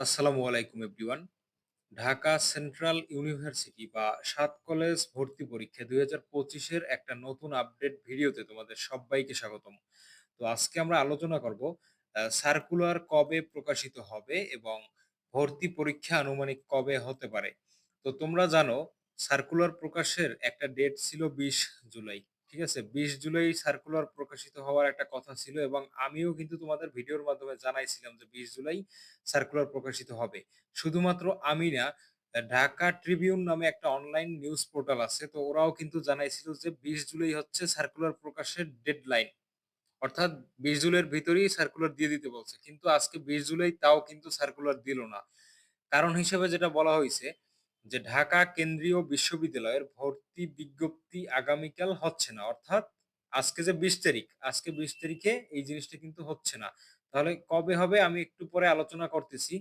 আসসালামু আলাইকুম, everyone. Dhaka central university বা সাত কলেজ ভর্তি পরীক্ষা দুই হাজার পঁচিশের একটা নতুন আপডেট ভিডিওতে তোমাদের সব্বাইকে স্বাগতম। তো আজকে আমরা আলোচনা করব সার্কুলার কবে প্রকাশিত হবে এবং ভর্তি পরীক্ষা আনুমানিক কবে হতে পারে। তো তোমরা জানো, সার্কুলার প্রকাশের একটা ডেট ছিল ২০ জুলাই। ঠিক আছে? ২০ জুলাই সার্কুলার প্রকাশিত হওয়ার একটা কথা ছিল এবং আমিও কিন্তু তোমাদের ভিডিওর মাধ্যমে জানাইছিলাম যে ২০ জুলাই সার্কুলার প্রকাশিত হবে। শুধুমাত্র আমি না, ঢাকা ট্রিবিউন নামে একটা অনলাইন নিউজ পোর্টাল আছে। তো ওরাও কিন্তু জানাইছিল যে ২০ জুলাই হচ্ছে সার্কুলার প্রকাশের ডেডলাইন। অর্থাৎ ২০ জুলাইয়ের ভিতরেই সার্কুলার দিয়ে দিতে বলছে। কিন্তু আজকে ২০ জুলাই তাও কিন্তু সার্কুলার দিল না। কারণ হিসেবে যেটা বলা হইছে যে ঢাকা কেন্দ্রীয় বিশ্ববিদ্যালয়ের ভর্তি বিজ্ঞপ্তি আগামীকাল হচ্ছে না। অর্থাৎ আজকে যে ২০ তারিখ, আজকে ২০ তারিখে এই জিনিসটা কিন্তু হচ্ছে না। তাহলে কবে হবে আমি একটু পরে আলোচনা করতেছি।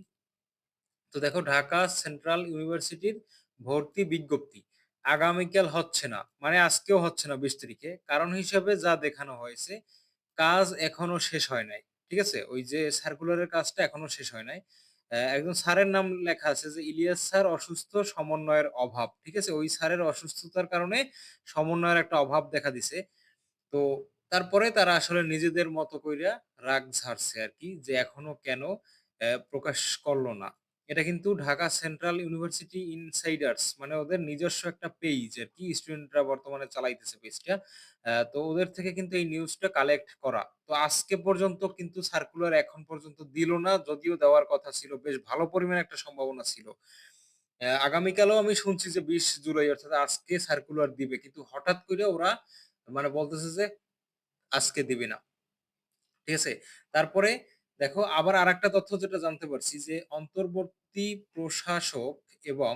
তো দেখো ঢাকা সেন্ট্রাল ইউনিভার্সিটির ভর্তি বিজ্ঞপ্তি আগামীকাল হচ্ছে না। মানে আজকেও হচ্ছে না ২০ তারিখে। কারণ হিসেবে যা দেখানো হয়েছে, কাজ এখনও শেষ হয় নাই। ঠিক আছে? ওই যে সার্কুলারের কাজটা এখনও শেষ হয় নাই। একজন স্যারের নাম লেখা আছে যে, ইলিয়াস স্যার অসুস্থ, সমন্বয়ের অভাব। ঠিক আছে? ওই স্যারের অসুস্থতার কারণে সমন্বয়ের একটা অভাব দেখা দিছে। তো তারপরে তারা আসলে নিজেদের মতো কইরা রাগ ঝাড়ছে আর কি যে, এখনও কেন প্রকাশ করল না। এটা কিন্তু ঢাকা সেন্ট্রাল ইউনিভার্সিটি ইনসাইডার্স মানে ওদের নিজস্ব একটা পেইজ আরকি স্টুডেন্টরা বর্তমানে চালাইতেছে পেজটা। তো ওদের থেকে কিন্তু এই নিউজটা কালেক্ট করা। তো আজকে পর্যন্ত কিন্তু সার্কুলার এখন পর্যন্ত দিল না। যদিও দেওয়ার কথা ছিল। বেশ ভালো পরিমাণে একটা সম্ভাবনা ছিল। আগামীকালও আমি শুনছি যে ২০ জুলাই অর্থাৎ আজকে সার্কুলার দিবে। কিন্তু হঠাৎ করে ওরা মানে বলতেছে যে আজকে দিবে না। ঠিক আছে? তারপরে দেখো আবার আরেকটা তথ্য যেটা জানতে পারছি যে অন্তর্বর্তী প্রশাসক এবং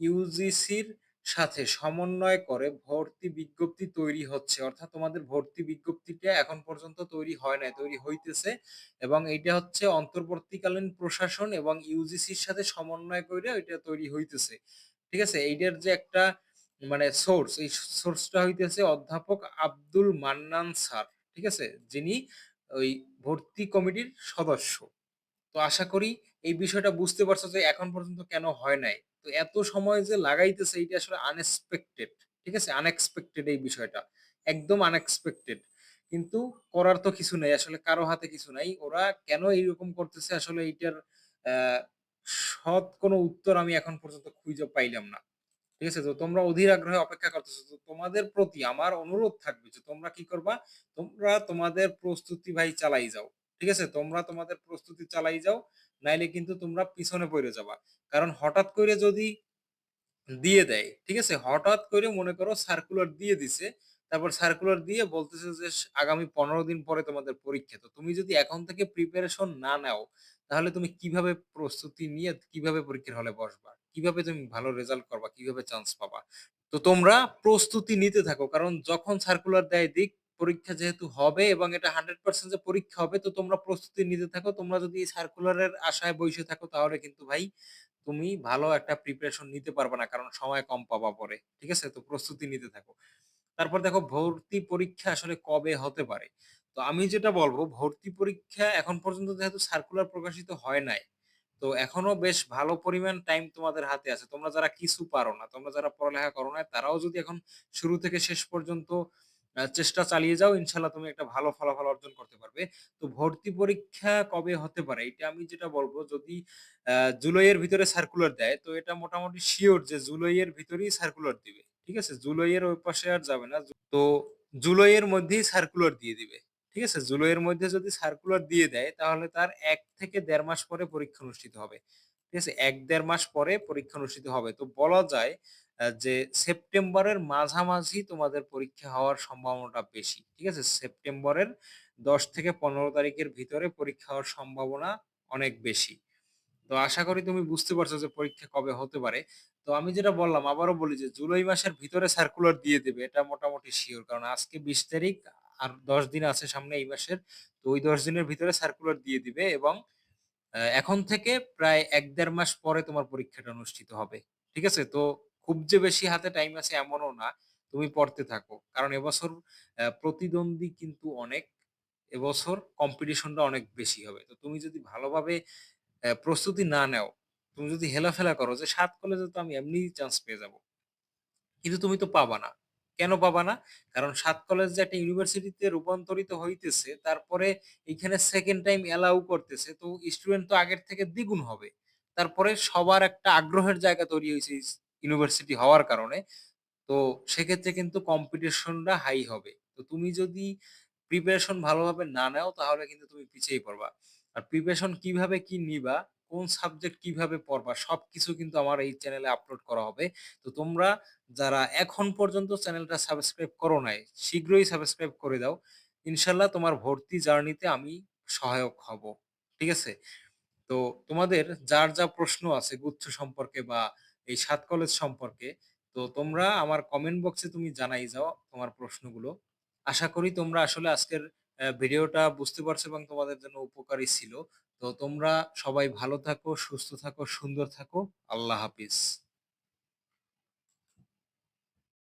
ইউজিসির সাথে সমন্বয় করে ভর্তি বিজ্ঞপ্তি তৈরি হচ্ছে। অর্থাৎ তোমাদের ভর্তি বিজ্ঞপ্তিটা এখন পর্যন্ত তৈরি হয় নাই, তৈরি হইতেছে এবং এইটা হচ্ছে অন্তর্বর্তীকালীন প্রশাসন এবং ইউজিসির সাথে সমন্বয় কইরা এটা তৈরি হইতেছে। ঠিক আছে? এইটার যে একটা মানে সোর্স, এই সোর্সটা হইতেছে অধ্যাপক আব্দুল মান্নান স্যার। ঠিক আছে? যিনি ওই ভর্তি কমিটির সদস্য। তো আশা করি এই বিষয়টা বুঝতে পারছ যে এখন পর্যন্ত কেন হয় নাই। তো এত সময় যে লাগাইতেছে এইটা আসলে আনএক্সপেক্টেড। ঠিক আছে? আনএক্সপেক্টেড এই বিষয়টা। একদম আনএক্সপেক্টেড। কিন্তু করার তো কিছু নাই। আসলে কারও হাতে কিছু নাই। ওরা কেন এইরকম করতেছে আসলে এইটার সৎ কোনো উত্তর আমি এখন পর্যন্ত খুঁজে পাইলাম না। ঠিক আছে? তো তোমরা অধীর আগ্রহে অপেক্ষা করতেছো। তো তোমাদের প্রতি আমার অনুরোধ থাকবে যে তোমরা কি করবা? তোমরা তোমাদের প্রস্তুতি ভাই চালাই যাও। ঠিক আছে? তোমরা তোমাদের প্রস্তুতি চালাই যাও। নাইলে কিন্তু তোমরা পিছনে পইড়া যাবা। কারণ হঠাৎ করে যদি দিয়ে দেয়, ঠিক আছে? হঠাৎ করে মনে করো সার্কুলার দিয়ে দিছে। তারপর সার্কুলার দিয়ে বলতেছে যে আগামী ১৫ দিন পরে তোমাদের পরীক্ষা। তো তুমি যদি এখন থেকে প্রিপারেশন না নাও তাহলে তুমি কীভাবে প্রস্তুতি নিয়ে কীভাবে পরীক্ষার হলে বসবা? কীভাবে তুমি ভালো রেজাল্ট করবা? কীভাবে চান্স পাবা? তো তোমরা প্রস্তুতি নিতে থাকো। কারণ যখন সার্কুলার দেয় দিক, পরীক্ষা যেহেতু হবে এবং এটা 100% যে পরীক্ষা হবে তো তোমরা প্রস্তুতি নিতে থাকো। তোমরা যদি সার্কুলারের আশায় বইসে থাকো তাহলে কিন্তু ভাই তুমি ভালো একটা প্রিপারেশন নিতে পারবে না। কারণ সময় কম পাবা পরে। ঠিক আছে? তো প্রস্তুতি নিতে থাকো। তারপর দেখো ভর্তি পরীক্ষা আসলে কবে হতে পারে? তো আমি যেটা বলব ভর্তি পরীক্ষা এখন পর্যন্ত যেহেতু সার্কুলার প্রকাশিত হয় নাই। তো এখনও বেশ ভালো পরিমাণ টাইম তোমাদের হাতে আছে। তোমরা যারা কিছু পারো না, তোমরা যারা পড়ালেখা করো না তারাও যদি এখন শুরু থেকে শেষ পর্যন্ত চেষ্টা চালিয়ে যাও ইনশাল্লাহ তুমি একটা ভালো ফলাফল অর্জন করতে পারবে। তো ভর্তি পরীক্ষা কবে হতে পারে? এটা আমি যেটা বলব যদি জুলাইয়ের ভিতরে সার্কুলার দেয় তো এটা মোটামুটি শিওর যে জুলাইয়ের ভিতরেই সার্কুলার দিবে। ঠিক আছে? জুলাইয়ের ওই পাশে আর যাবে না। তো জুলাইয়ের মধ্যেই সার্কুলার দিয়ে দিবে। ঠিক আছে? জুলাইয়ের মধ্যে যদি সার্কুলার দিয়ে দেয়, তাহলে তার ১ থেকে ১.৫ মাস পরে পরীক্ষা অনুষ্ঠিত হবে। ঠিক আছে? ১-১.৫ মাস পরে পরীক্ষা অনুষ্ঠিত হবে। তো বলা যায় যে সেপ্টেম্বরের মাঝামাঝি তোমাদের পরীক্ষা হওয়ার সম্ভাবনাটা বেশি। ঠিক আছে? সেপ্টেম্বরের ১০ থেকে ১৫ তারিখের ভিতরে পরীক্ষা হওয়ার সম্ভাবনা অনেক বেশি। তো আশা করি তুমি বুঝতে পারছ যে পরীক্ষা কবে হতে পারে। তো আমি যেটা বললাম, আবারও বলি যে জুলাই মাসের ভিতরে সার্কুলার দিয়ে দেবে। এটা মোটামুটি শিওর কারণ আজকে ২০ তারিখ আর ১০ দিন আছে সামনে এই মাসের। তো ওই ১০ দিনের ভিতরে সার্কুলার দিয়ে দিবে এবং এখন থেকে প্রায় এক দেড় মাস পরে তোমার পরীক্ষাটা অনুষ্ঠিত হবে। ঠিক আছে? তো খুব যে বেশি হাতে টাইম আছে এমনও না। তুমি পড়তে থাকো। কারণ এবছর প্রতিদ্বন্দ্বী কিন্তু অনেক। এবছর কম্পিটিশনটা অনেক বেশি হবে। তো তুমি যদি ভালোভাবে প্রস্তুতি না নেও, তুমি যদি হেলাফেলা করো যে সাত কলেজে তো আমি এমনিই চান্স পেয়ে যাব। কিন্তু তুমি তো পাবা না। কেন পাবা না? কারণ সাত কলেজ যে একটা ইউনিভার্সিটিতে রূপান্তরিত হইতেছে, তারপরে এখানে সেকেন্ড টাইম এলাও করতেছে। তো স্টুডেন্ট তো আগের থেকে দ্বিগুণ হবে। তারপরে সবার একটা আগ্রহের জায়গা তৈরি হয়েছে ইউনিভার্সিটি হওয়ার কারণে। তো সেক্ষেত্রে কিন্তু কম্পিটিশনটা হাই হবে। তো তুমি যদি প্রিপারেশন ভালোভাবে না নেও তাহলে কিন্তু তুমি পিছিয়ে পড়বা। আর প্রিপারেশন কীভাবে কি নিবা, কোন সাবজেক্ট কীভাবে পড়বা সবকিছু কিন্তু আমার এই চ্যানেলে আপলোড করা হবে। তো তোমরা যারা এখন পর্যন্ত চ্যানেলটা সাবস্ক্রাইব করো নাই, শীঘ্রই সাবস্ক্রাইব করে দাও। ইনশাআল্লাহ তোমার ভর্তি জার্নিতে আমি সহায়ক হব। ঠিক আছে? তো তোমাদের যার যা প্রশ্ন আছে গুচ্ছ সম্পর্কে বা এই সাত কলেজ সম্পর্কে, তো তোমরা আমার কমেন্ট বক্সে তুমি জানাই যাও তোমার প্রশ্নগুলো। আশা করি তোমরা আসলে আজকের ভিডিওটা বুঝতে পারছ এবং তোমাদের জন্য উপকারী ছিল। তো তোমরা সবাই ভালো থাকো, সুস্থ থাকো, সুন্দর থাকো। আল্লাহ হাফিজ।